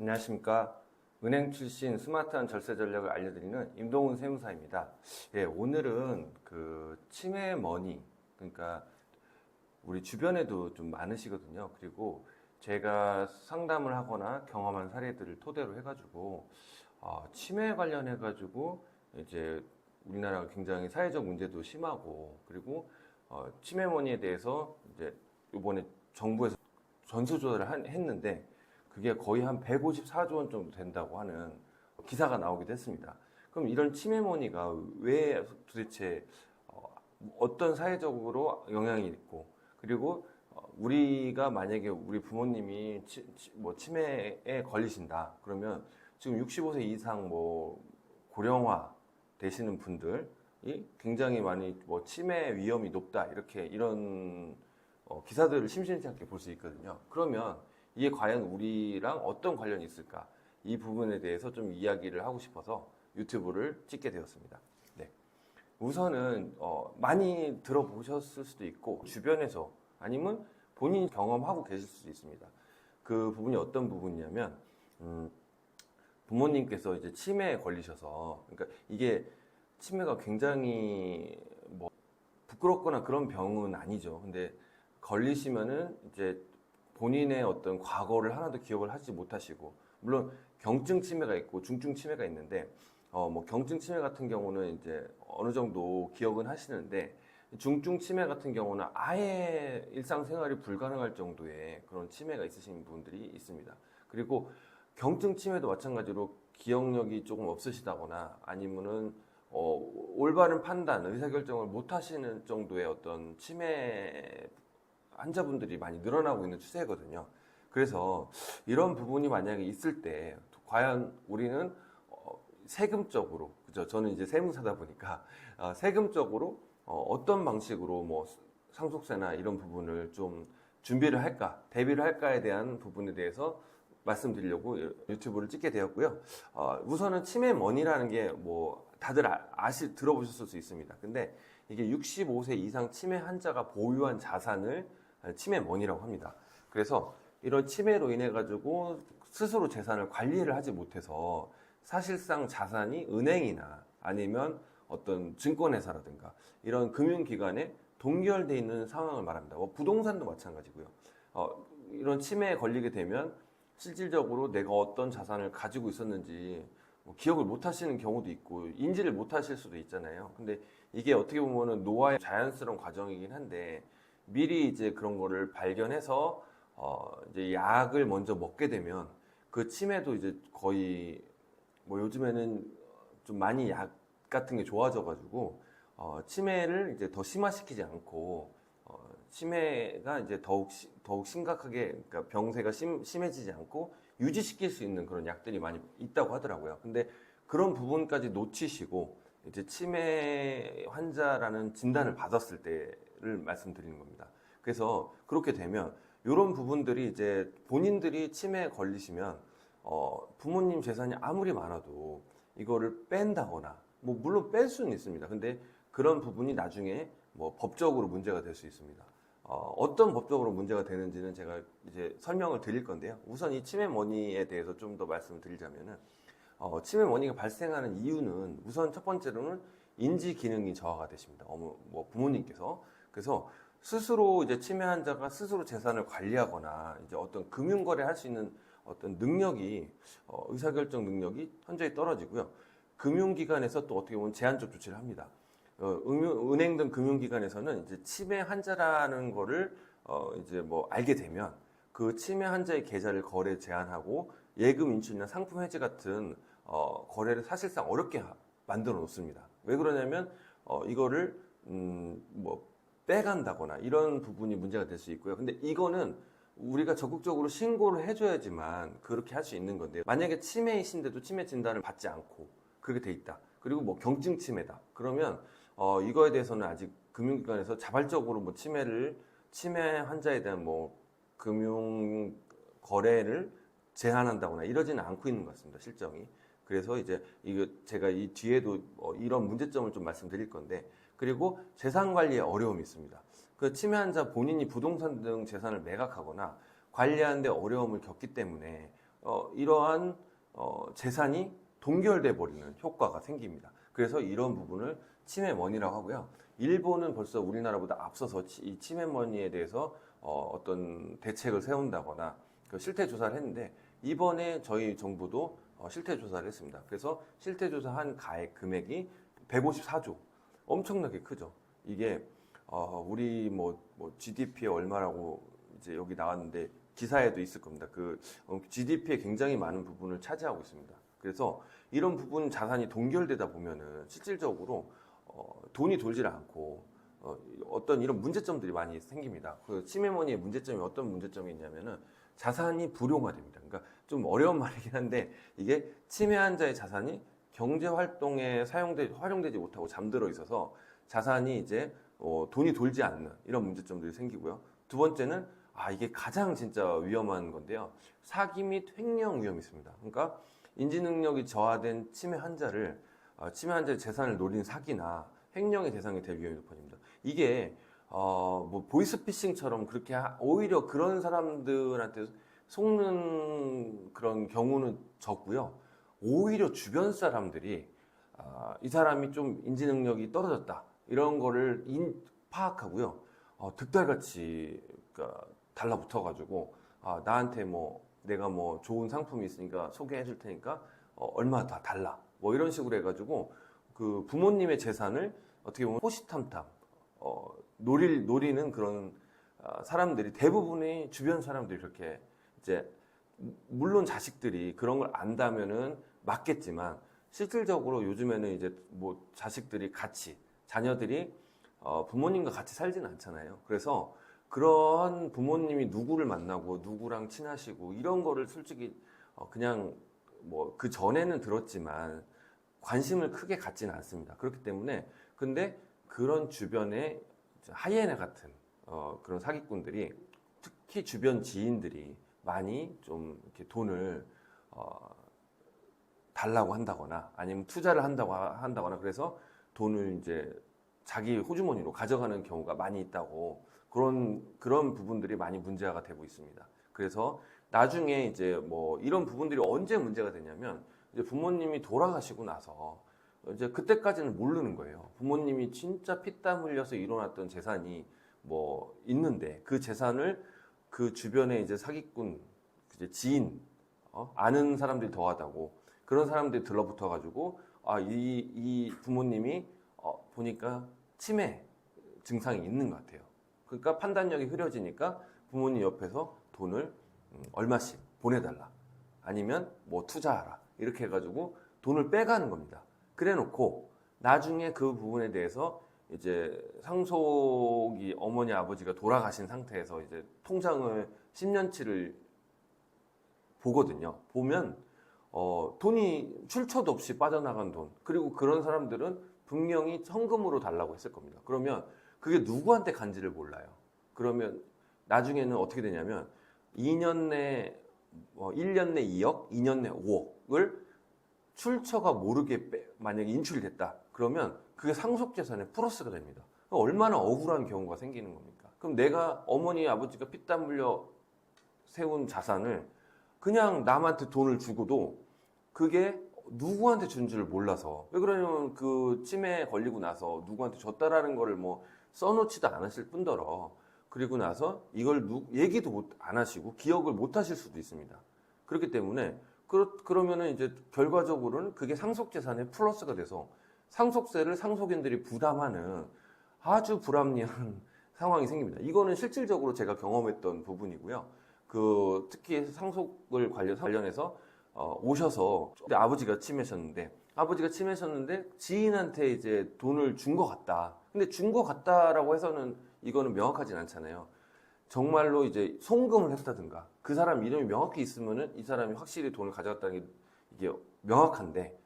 안녕하십니까. 은행 출신 스마트한 절세 전략을 알려드리는 임동훈 세무사입니다. 예, 오늘은 그 치매 머니, 그러니까 우리 주변에도 좀 많으시거든요. 그리고 제가 상담을 하거나 경험한 사례들을 토대로 해가지고, 어, 치매 관련해가지고 이제 우리나라가 굉장히 사회적 문제도 심하고, 그리고 어, 치매 머니에 대해서 이제 이번에 정부에서 전수조사를 한- 했는데, 그게 거의 한 154조 원 정도 된다고 하는 기사가 나오기도 했습니다. 그럼 이런 치매머니가 왜 도대체 어, 어떤 사회적으로 영향이 있고 그리고 어, 우리가 만약에 우리 부모님이 치, 치- 뭐 치매에 걸리신다 그러면 지금 65세 이상 뭐 고령화 되시는 분들이 굉장히 많이 뭐 치매 위험이 높다 이렇게 이런 어, 기사들을 심심치 않게 볼 수 있거든요. 그러면 이게 과연 우리랑 어떤 관련이 있을까? 이 부분에 대해서 좀 이야기를 하고 싶어서 유튜브를 찍게 되었습니다. 네. 우선은 어, 많이 들어보셨을 수도 있고 주변에서 아니면 본인이 경험하고 계실 수도 있습니다. 그 부분이 어떤 부분이냐면 음, 부모님께서 이제 치매에 걸리셔서 그러니까 이게 치매가 굉장히 뭐 부끄럽거나 그런 병은 아니죠. 근데 걸리시면은 이제 본인의 어떤 과거를 하나도 기억을 하지 못하시고 물론 경증 치매가 있고 중증 치매가 있는데 어 뭐 경증 치매 같은 경우는 이제 어느 정도 기억은 하시는데 중증 치매 같은 경우는 아예 일상생활이 불가능할 정도의 그런 치매가 있으신 분들이 있습니다. 그리고 경증 치매도 마찬가지로 기억력이 조금 없으시다거나 아니면은 어, 올바른 판단, 의사결정을 못 하시는 정도의 어떤 치매 환자분들이 많이 늘어나고 있는 추세거든요. 그래서 이런 부분이 만약에 있을 때 과연 우리는 어, 세금적으로 그죠? 저는 이제 세무사다 보니까 어, 세금적으로 어, 떤 방식으로 뭐 상속세나 이런 부분을 좀 준비를 할까, 대비를 할까에 대한 부분에 대해서 말씀드리려고 유튜브를 찍게 되었고요. 어, 우선은 치매 머니라는 게 뭐 다들 아, 아시 들어보셨을 수 있습니다. 근데 이게 65세 이상 치매 환자가 보유한 자산을 치매 머니라고 합니다. 그래서 이런 치매로 인해 가지고 스스로 재산을 관리를 하지 못해서 사실상 자산이 은행이나 아니면 어떤 증권회사라든가 이런 금융기관에 동결돼 있는 상황을 말합니다. 뭐 부동산도 마찬가지고요. 어, 이런 치매에 걸리게 되면 실질적으로 내가 어떤 자산을 가지고 있었는지 뭐 기억을 못 하시는 경우도 있고 인지를 못 하실 수도 있잖아요. 근데 이게 어떻게 보면은 노화의 자연스러운 과정이긴 한데 미리 이제 그런 거를 발견해서 어 이제 약을 먼저 먹게 되면 그 치매도 이제 거의 뭐 요즘에는 좀 많이 약 같은 게 좋아져 가지고 어 치매를 이제 더 심화시키지 않고 어 치매가 이제 더욱 시- 더욱 심각하게 그러니까 병세가 심, 심해지지 않고 유지시킬 수 있는 그런 약들이 많이 있다고 하더라고요. 근데 그런 부분까지 놓치시고 이제 치매 환자라는 진단을 받았을 때 를 말씀드리는 겁니다. 그래서 그렇게 되면 이런 부분들이 이제 본인들이 치매에 걸리시면 어, 부모님 재산이 아무리 많아도 이거를 뺀다거나 뭐 물론 뺄 수는 있습니다. 근데 그런 부분이 나중에 뭐 법적으로 문제가 될 수 있습니다. 어, 어떤 법적으로 문제가 되는지는 제가 이제 설명을 드릴 건데요. 우선 이 치매 머니에 대해서 좀 더 말씀을 드리자면은 어, 치매 머니가 발생하는 이유는 우선 첫 번째로는 인지 기능이 저하가 되십니다. 어머, 뭐 부모님께서 그래서 스스로 이제 치매 환자가 스스로 재산을 관리하거나 이제 어떤 금융 거래 할 수 있는 어떤 능력이 어, 의사결정 능력이 현저히 떨어지고요. 금융기관에서 또 어떻게 보면 제한적 조치를 합니다. 어, 은- 은행 등 금융기관에서는 이제 치매 환자라는 거를 어, 이제 뭐 알게 되면 그 치매 환자의 계좌를 거래 제한하고 예금 인출이나 상품 해지 같은 어, 거래를 사실상 어렵게 하- 만들어 놓습니다. 왜 그러냐면 어, 이거를 음, 뭐 빼간다거나 이런 부분이 문제가 될 수 있고요. 근데 이거는 우리가 적극적으로 신고를 해줘야지만 그렇게 할 수 있는 건데 만약에 치매이신데도 치매 진단을 받지 않고 그렇게 돼 있다. 그리고 뭐 경증 치매다. 그러면 어, 이거에 대해서는 아직 금융기관에서 자발적으로 뭐 치매를 치매 환자에 대한 뭐 금융 거래를 제한한다거나 이러지는 않고 있는 것 같습니다. 실정이. 그래서 이제 이거 제가 이 뒤에도 어, 이런 문제점을 좀 말씀드릴 건데 그리고 재산 관리에 어려움이 있습니다. 그 치매 환자 본인이 부동산 등 재산을 매각하거나 관리하는데 어려움을 겪기 때문에 어, 이러한 어, 재산이 동결돼 버리는 효과가 생깁니다. 그래서 이런 부분을 치매머니라고 하고요. 일본은 벌써 우리나라보다 앞서서 치- 이 치매머니에 대해서 어, 어떤 대책을 세운다거나 그 실태 조사를 했는데 이번에 저희 정부도 어, 실태 조사를 했습니다. 그래서 실태 조사한 가액 금액이 154조 엄청나게 크죠. 이게 어, 우리 뭐, 뭐 GDP에 얼마라고 이제 여기 나왔는데 기사에도 있을 겁니다. 그 GDP에 굉장히 많은 부분을 차지하고 있습니다. 그래서 이런 부분 자산이 동결되다 보면은 실질적으로 어, 돈이 돌질 않고 어, 어떤 이런 문제점들이 많이 생깁니다. 그 치매머니의 문제점이 어떤 문제점이 있냐면은 자산이 불용화됩니다. 그러니까 좀 어려운 말이긴 한데 이게 치매 환자의 자산이 경제 활동에 사용되 활용되지 못하고 잠들어 있어서 자산이 이제 어, 돈이 돌지 않는 이런 문제점들이 생기고요. 두 번째는 아 이게 가장 진짜 위험한 건데요. 사기 및 횡령 위험이 있습니다. 그러니까 인지 능력이 저하된 치매 환자를 어, 치매 환자의 재산을 노린 사기나 횡령의 대상이 될 위험이 높아집니다. 이게 어, 뭐 보이스피싱처럼 그렇게 하- 오히려 그런 사람들한테 속는 그런 경우는 적고요. 오히려 주변 사람들이 아, 이 사람이 좀 인지 능력이 떨어졌다 이런 거를 인- 파악하고요. 어, 득달같이 그러니까 달라붙어가지고 아, 나한테 뭐 내가 뭐 좋은 상품이 있으니까 소개해줄 테니까 어, 얼마 다 달라 뭐 이런 식으로 해가지고 그 부모님의 재산을 어떻게 보면 호시탐탐 어, 노릴 노리는 그런 아, 사람들이 대부분의 주변 사람들이 그렇게 이제 물론 자식들이 그런 걸 안다면은 맞겠지만 실질적으로 요즘에는 이제 뭐 자식들이 같이 자녀들이 어, 부모님과 같이 살지는 않잖아요. 그래서 그런 부모님이 누구를 만나고 누구랑 친하시고 이런 거를 솔직히 어, 그냥 뭐 그 전에는 들었지만 관심을 크게 갖지는 않습니다. 그렇기 때문에 근데 그런 주변에 하이에나 같은 어, 그런 사기꾼들이 특히 주변 지인들이 많이 좀 이렇게 돈을 어, 달라고 한다거나 아니면 투자를 한다고 하- 한다거나 그래서 돈을 이제 자기 호주머니로 가져가는 경우가 많이 있다고 그런 그런 부분들이 많이 문제가 되고 있습니다. 그래서 나중에 이제 뭐 이런 부분들이 언제 문제가 되냐면 이제 부모님이 돌아가시고 나서 이제 그때까지는 모르는 거예요. 부모님이 진짜 피땀 흘려서 일어났던 재산이 뭐 있는데 그 재산을 그 주변에 이제 사기꾼 이제 지인 어? 아는 사람들이 더하다고 그런 사람들이 들러붙어 가지고 아이 이 부모님이 어, 보니까 치매 증상이 있는 것 같아요. 그러니까 판단력이 흐려지니까 부모님 옆에서 돈을 음, 얼마씩 보내달라 아니면 뭐 투자하라 이렇게 해가지고 돈을 빼가는 겁니다. 그래놓고 나중에 그 부분에 대해서 이제 상속이 어머니 아버지가 돌아가신 상태에서 이제 통장을 10년치를 보거든요. 보면 어, 돈이 출처도 없이 빠져나간 돈 그리고 그런 사람들은 분명히 현금으로 달라고 했을 겁니다. 그러면 그게 누구한테 간지를 몰라요. 그러면 나중에는 어떻게 되냐면 2년 내 어, 1년 내 2억, 2년 내 5억을 출처가 모르게 빼- 만약에 인출이 됐다. 그러면 그게 상속재산에 플러스가 됩니다. 그럼 얼마나 억울한 경우가 생기는 겁니까? 그럼 내가 어머니, 아버지가 피땀 흘려 세운 자산을 그냥 남한테 돈을 주고도 그게 누구한테 준 줄 몰라서 왜 그러냐면 그 치매에 걸리고 나서 누구한테 줬다라는 거를 뭐 써놓지도 않으실 뿐더러 그리고 나서 이걸 누- 얘기도 못, 안 하시고 기억을 못 하실 수도 있습니다. 그렇기 때문에 그러, 그러면은 이제 결과적으로는 그게 상속재산에 플러스가 돼서 상속세를 상속인들이 부담하는 아주 불합리한 상황이 생깁니다. 이거는 실질적으로 제가 경험했던 부분이고요. 그 특히 상속을 관련 관련 해서 어, 오셔서 아버지가 치매셨는데 아버지가 치매셨는데 지인한테 이제 돈을 준 것 같다. 근데 준 것 같다라고 해서는 이거는 명확하진 않잖아요. 정말로 이제 송금을 했다든가 그 사람 이름이 명확히 있으면은 이 사람이 확실히 돈을 가져갔다는 게 이게 명확한데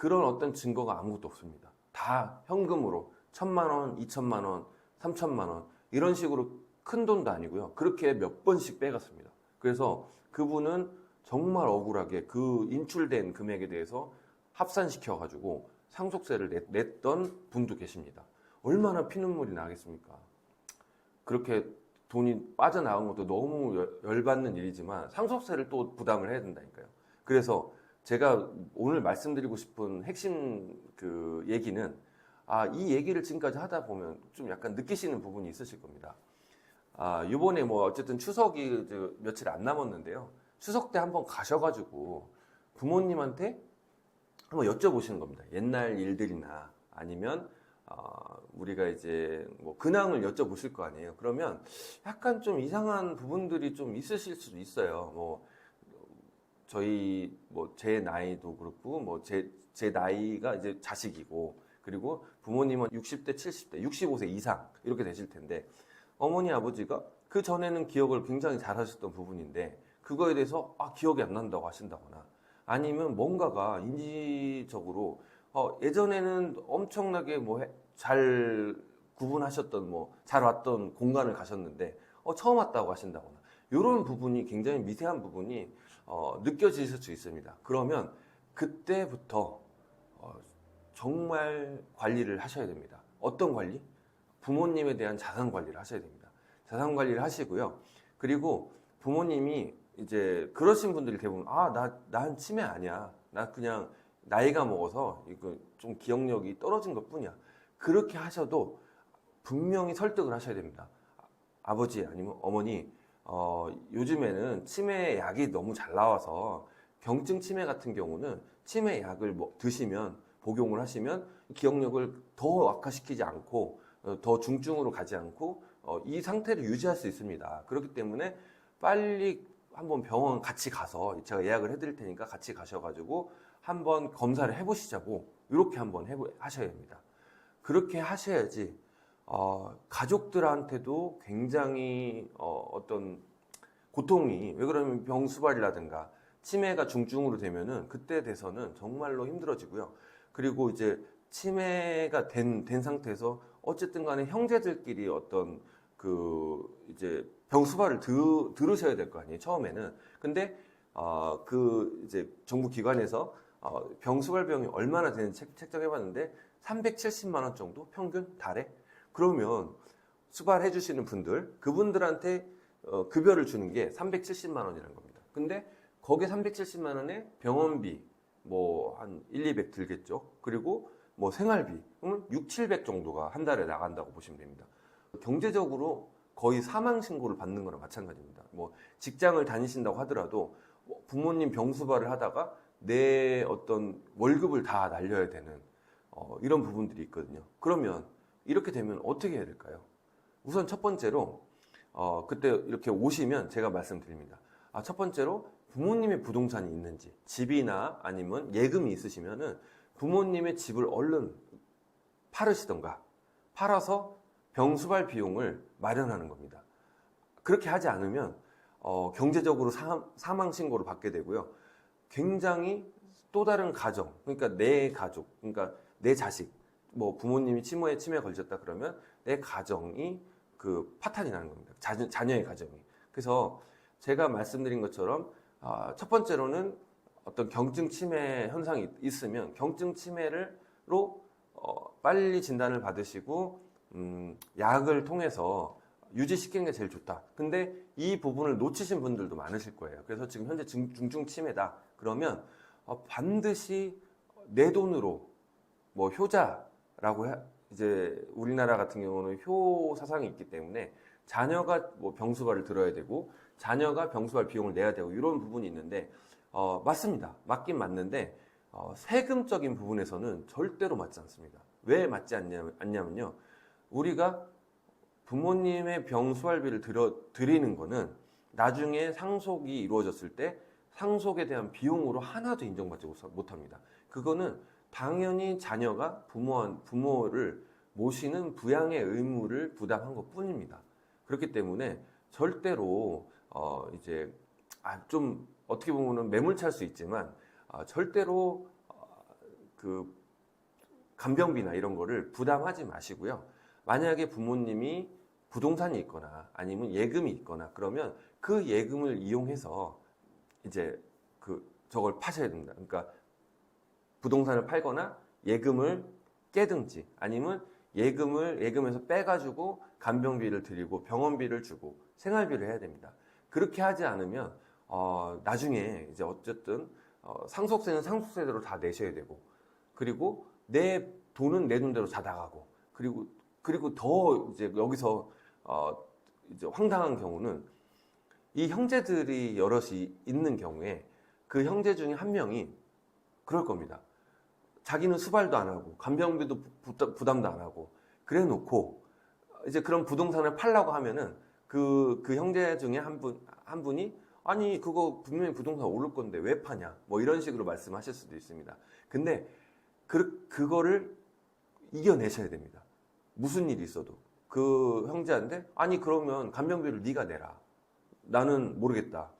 그런 어떤 증거가 아무것도 없습니다. 다 현금으로 천만 원, 이천만 원, 삼천만 원 이런 식으로 큰 돈도 아니고요. 그렇게 몇 번씩 빼갔습니다. 그래서 그분은 정말 억울하게 그 인출된 금액에 대해서 합산시켜 가지고 상속세를 냈, 냈던 분도 계십니다. 얼마나 피눈물이 나겠습니까? 그렇게 돈이 빠져나간 것도 너무 열- 열받는 일이지만 상속세를 또 부담을 해야 된다니까요. 그래서 제가 오늘 말씀드리고 싶은 핵심 그 얘기는 아, 이 얘기를 지금까지 하다 보면 좀 약간 느끼시는 부분이 있으실 겁니다. 아, 요번에 뭐 어쨌든 추석이 저 며칠 안 남았는데요. 추석 때 한번 가셔가지고 부모님한테 한번 여쭤보시는 겁니다. 옛날 일들이나 아니면 어, 우리가 이제 뭐 근황을 여쭤보실 거 아니에요. 그러면 약간 좀 이상한 부분들이 좀 있으실 수도 있어요. 뭐 저희 뭐 제 나이도 그렇고 뭐제제 나이가 이제 자식이고 그리고 부모님은 60대, 70대, 65세 이상 이렇게 되실 텐데 어머니 아버지가 그 전에는 기억을 굉장히 잘 하셨던 부분인데 그거에 대해서 아 기억이 안 난다고 하신다거나 아니면 뭔가가 인지적으로 어, 예전에는 엄청나게 뭐 잘 구분하셨던 뭐 잘 왔던 공간을 가셨는데 어, 처음 왔다고 하신다거나 이런 부분이 굉장히 미세한 부분이 어, 느껴지실 수 있습니다. 그러면 그때부터 어, 정말 관리를 하셔야 됩니다. 어떤 관리? 부모님에 대한 자산 관리를 하셔야 됩니다. 자산 관리를 하시고요. 그리고 부모님이 이제 그러신 분들이 대부분 아, 나, 난 치매 아니야. 나 그냥 나이가 먹어서 이거 좀 기억력이 떨어진 것 뿐이야. 그렇게 하셔도 분명히 설득을 하셔야 됩니다. 아, 아버지 아니면 어머니, 어, 요즘에는 치매 약이 너무 잘 나와서 경증 치매 같은 경우는 치매 약을 뭐 드시면 복용을 하시면 기억력을 더 악화시키지 않고 어, 더 중증으로 가지 않고 어, 이 상태를 유지할 수 있습니다. 그렇기 때문에 빨리 한번 병원 같이 가서 제가 예약을 해드릴 테니까 같이 가셔가지고 한번 검사를 해보시자고 이렇게 한번 해보, 하셔야 됩니다. 그렇게 하셔야지 어, 가족들한테도 굉장히 어, 어떤 고통이 왜 그러면 병수발이라든가 치매가 중증으로 되면은 그때 돼서는 정말로 힘들어지고요. 그리고 이제 치매가 된, 된 상태에서 어쨌든 간에 형제들끼리 어떤 그 이제 병수발을 들, 들으셔야 될 거 아니에요. 처음에는. 근데 어, 그 이제 정부 기관에서 어, 병수발병이 얼마나 되는지 책, 책정해 봤는데 370만 원 정도 평균 달에 그러면 수발해 주시는 분들 그분들한테 어, 급여를 주는 게 370만 원이라는 겁니다. 근데 거기에 370만 원에 병원비 뭐 한 1, 200 들겠죠. 그리고 뭐 생활비 그러면 6, 700 정도가 한 달에 나간다고 보시면 됩니다. 경제적으로 거의 사망 신고를 받는 거랑 마찬가지입니다. 뭐 직장을 다니신다고 하더라도 뭐 부모님 병수발을 하다가 내 어떤 월급을 다 날려야 되는 어, 이런 부분들이 있거든요. 그러면 이렇게 되면 어떻게 해야 될까요? 우선 첫 번째로 어, 그때 이렇게 오시면 제가 말씀드립니다. 아, 첫 번째로 부모님의 부동산이 있는지 집이나 아니면 예금이 있으시면은 부모님의 집을 얼른 팔으시던가 팔아서 병수발 비용을 마련하는 겁니다. 그렇게 하지 않으면 어, 경제적으로 사, 사망 신고를 받게 되고요. 굉장히 또 다른 가정, 그러니까 내 가족, 그러니까 내 자식, 뭐 부모님이 치매에 치매 걸렸다 그러면 내 가정이 그 파탄이 나는 겁니다. 자, 자녀의 가정이. 그래서 제가 말씀드린 것처럼 아, 첫 번째로는 어떤 경증 치매 현상이 있으면 경증 치매를로 어, 빨리 진단을 받으시고 음, 약을 통해서 유지시키는 게 제일 좋다. 근데 이 부분을 놓치신 분들도 많으실 거예요. 그래서 지금 현재 중, 중증 치매다. 그러면 어, 반드시 내 돈으로 뭐 효자 라고 해- 이제 우리나라 같은 경우는 효 사상이 있기 때문에 자녀가 뭐 병수발을 들어야 되고 자녀가 병수발 비용을 내야 되고 이런 부분이 있는데 어, 맞습니다. 맞긴 맞는데 어, 세금적인 부분에서는 절대로 맞지 않습니다. 왜 맞지 않냐, 않냐면요. 우리가 부모님의 병수활비를 들어, 드리는 거는 나중에 상속이 이루어졌을 때 상속에 대한 비용으로 하나도 인정받지 못- 못합니다. 그거는 당연히 자녀가 부모, 부모를 모시는 부양의 의무를 부담한 것 뿐입니다. 그렇기 때문에 절대로, 어, 이제, 아, 좀, 어떻게 보면은 매몰찰 수 있지만, 아, 절대로, 어, 그, 간병비나 이런 거를 부담하지 마시고요. 만약에 부모님이 부동산이 있거나 아니면 예금이 있거나 그러면 그 예금을 이용해서 이제 그 저걸 파셔야 됩니다. 그러니까 부동산을 팔거나 예금을 깨든지 아니면 예금을 예금에서 빼가지고 간병비를 드리고 병원비를 주고 생활비를 해야 됩니다. 그렇게 하지 않으면 어, 나중에 이제 어쨌든 어, 상속세는 상속세대로 다 내셔야 되고 그리고 내 돈은 내 돈대로 다 나가고 그리고 그리고 더 이제 여기서 어, 이제 황당한 경우는 이 형제들이 여럿이 있는 경우에 그 형제 중에 한 명이 그럴 겁니다. 자기는 수발도 안 하고 간병비도 부- 부담도 안 하고 그래 놓고 이제 그런 부동산을 팔라고 하면은 그, 그 형제 중에 한 분, 한 분이 아니 그거 분명히 부동산 오를 건데 왜 파냐 뭐 이런 식으로 말씀하실 수도 있습니다. 근데 그, 그거를 이겨내셔야 됩니다. 무슨 일이 있어도 그 형제한테 아니 그러면 간병비를 네가 내라. 나는 모르겠다.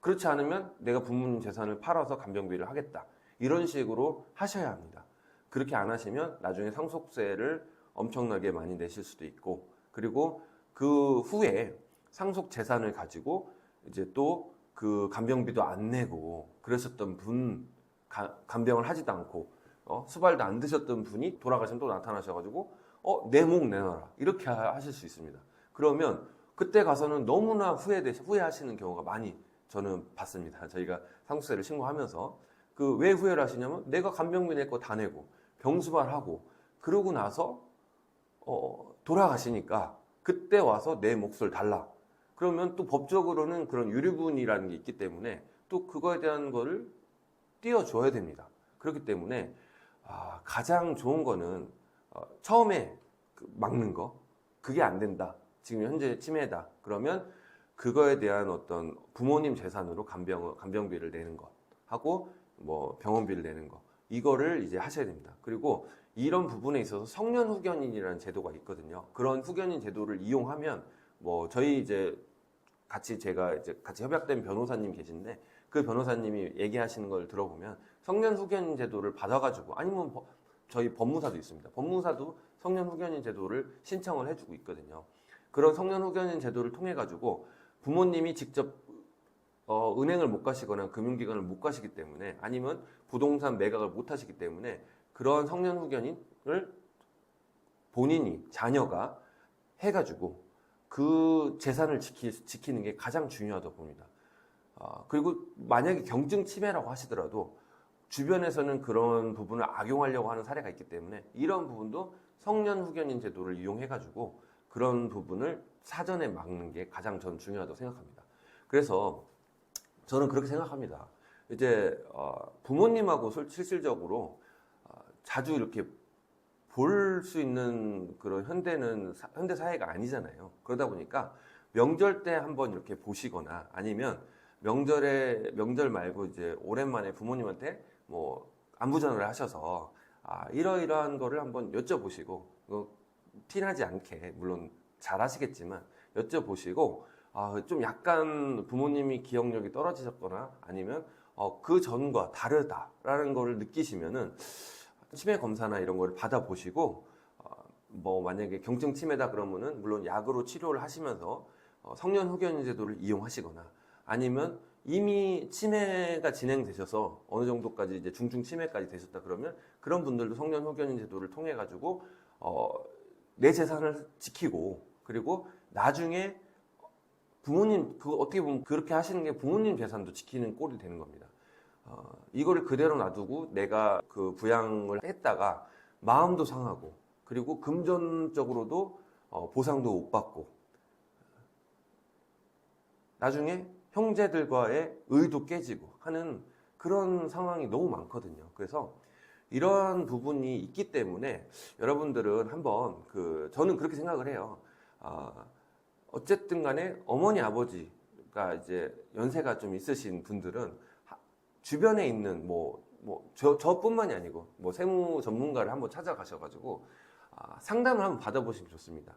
그렇지 않으면 내가 부모님 재산을 팔아서 간병비를 하겠다. 이런 식으로 하셔야 합니다. 그렇게 안 하시면 나중에 상속세를 엄청나게 많이 내실 수도 있고 그리고 그 후에 상속 재산을 가지고 이제 또 그 간병비도 안 내고 그러셨던 분 가- 간병을 하지도 않고 어, 수발도 안 드셨던 분이 돌아가시면 또 나타나셔가지고 어, 내 목 내놔라 이렇게 하- 하실 수 있습니다. 그러면 그때 가서는 너무나 후회되 후회하시는 경우가 많이 저는 봤습니다. 저희가 상속세를 신고하면서 그 왜 후회를 하시냐면 내가 간병비 낼 거 다 내고 병수발하고 그러고 나서 어, 돌아가시니까 그때 와서 내 몫을 달라. 그러면 또 법적으로는 그런 유류분이라는 게 있기 때문에 또 그거에 대한 거를 띄워줘야 됩니다. 그렇기 때문에 아, 가장 좋은 거는 어, 처음에 그 막는 거 그게 안 된다. 지금 현재 치매다. 그러면 그거에 대한 어떤 부모님 재산으로 간병 간병비를 내는 것 하고 뭐 병원비를 내는 거 이거를 이제 하셔야 됩니다. 그리고 이런 부분에 있어서 성년 후견인이라는 제도가 있거든요. 그런 후견인 제도를 이용하면 뭐 저희 이제 같이 제가 이제 같이 협약된 변호사님 계신데 그 변호사님이 얘기하시는 걸 들어보면 성년 후견인 제도를 받아가지고 아니면 법- 저희 법무사도 있습니다. 법무사도 성년 후견인 제도를 신청을 해주고 있거든요. 그런 성년 후견인 제도를 통해 가지고 부모님이 직접 어, 은행을 못 가시거나 금융기관을 못 가시기 때문에 아니면 부동산 매각을 못 하시기 때문에 그런 성년 후견인을 본인이 자녀가 해가지고 그 재산을 지키, 지키는 게 가장 중요하다고 봅니다. 아, 그리고 만약에 경증 치매라고 하시더라도 주변에서는 그런 부분을 악용하려고 하는 사례가 있기 때문에 이런 부분도 성년 후견인 제도를 이용해가지고 그런 부분을 사전에 막는 게 가장 전 중요하다고 생각합니다. 그래서 저는 그렇게 생각합니다. 이제 어, 부모님하고 솔- 실질적으로 어, 자주 이렇게 볼 수 있는 그런 현대는 사- 현대 사회가 아니잖아요. 그러다 보니까 명절 때 한번 이렇게 보시거나 아니면 명절에 명절 말고 이제 오랜만에 부모님한테 뭐 안부 전화를 하셔서 아, 이러이러한 거를 한번 여쭤보시고 어, 티나지 않게 물론 잘 하시겠지만 여쭤보시고 아, 좀 약간 부모님이 기억력이 떨어지셨거나 아니면 어, 그 전과 다르다라는 거를 느끼시면은 치매 검사나 이런 거를 받아보시고 어, 뭐 만약에 경증 치매다 그러면은 물론 약으로 치료를 하시면서 어, 성년 후견인 제도를 이용하시거나 아니면 이미 치매가 진행되셔서 어느 정도까지 이제 중증 치매까지 되셨다 그러면 그런 분들도 성년 후견인 제도를 통해 가지고 어, 내 재산을 지키고 그리고 나중에 부모님 그 어떻게 보면 그렇게 하시는 게 부모님 재산도 지키는 꼴이 되는 겁니다. 어, 이거를 그대로 놔두고 내가 그 부양을 했다가 마음도 상하고 그리고 금전적으로도 어, 보상도 못 받고 나중에 형제들과의 의도 깨지고 하는 그런 상황이 너무 많거든요. 그래서 이런 부분이 있기 때문에 여러분들은 한번 그 저는 그렇게 생각을 해요. 아, 어쨌든 간에 어머니 아버지가 이제 연세가 좀 있으신 분들은 하- 주변에 있는 뭐 뭐 저 저뿐만이 아니고 뭐 세무 전문가를 한번 찾아가셔가지고 아, 상담을 한번 받아보시면 좋습니다.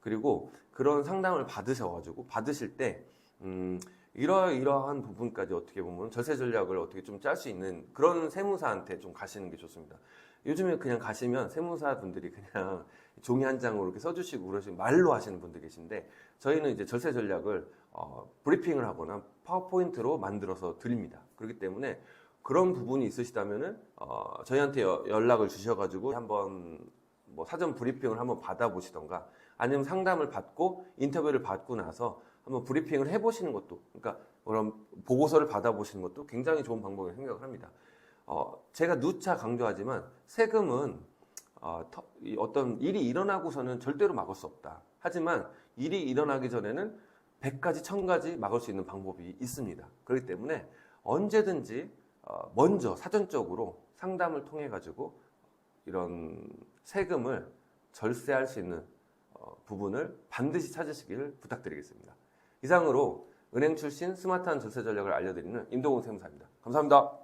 그리고 그런 상담을 받으셔가지고 받으실 때 음, 이러이러한 부분까지 어떻게 보면 절세 전략을 어떻게 좀 짤 수 있는 그런 세무사한테 좀 가시는 게 좋습니다. 요즘에 그냥 가시면 세무사 분들이 그냥 종이 한 장으로 이렇게 써주시고 그러시고 말로 하시는 분들 계신데 저희는 이제 절세 전략을 어, 브리핑을 하거나 파워포인트로 만들어서 드립니다. 그렇기 때문에 그런 부분이 있으시다면은 어, 저희한테 여- 연락을 주셔가지고 한번 뭐 사전 브리핑을 한번 받아보시던가 아니면 상담을 받고 인터뷰를 받고 나서 한번 브리핑을 해보시는 것도 그러니까 그런 보고서를 받아보시는 것도 굉장히 좋은 방법이라고 생각을 합니다. 어, 제가 누차 강조하지만 세금은 어, 어떤 일이 일어나고서는 절대로 막을 수 없다. 하지만 일이 일어나기 전에는 100가지, 1000가지 막을 수 있는 방법이 있습니다. 그렇기 때문에 언제든지 어, 먼저 사전적으로 상담을 통해 가지고 이런 세금을 절세할 수 있는 어, 부분을 반드시 찾으시기를 부탁드리겠습니다. 이상으로 은행 출신 스마트한 절세 전략을 알려드리는 임동훈 세무사입니다. 감사합니다.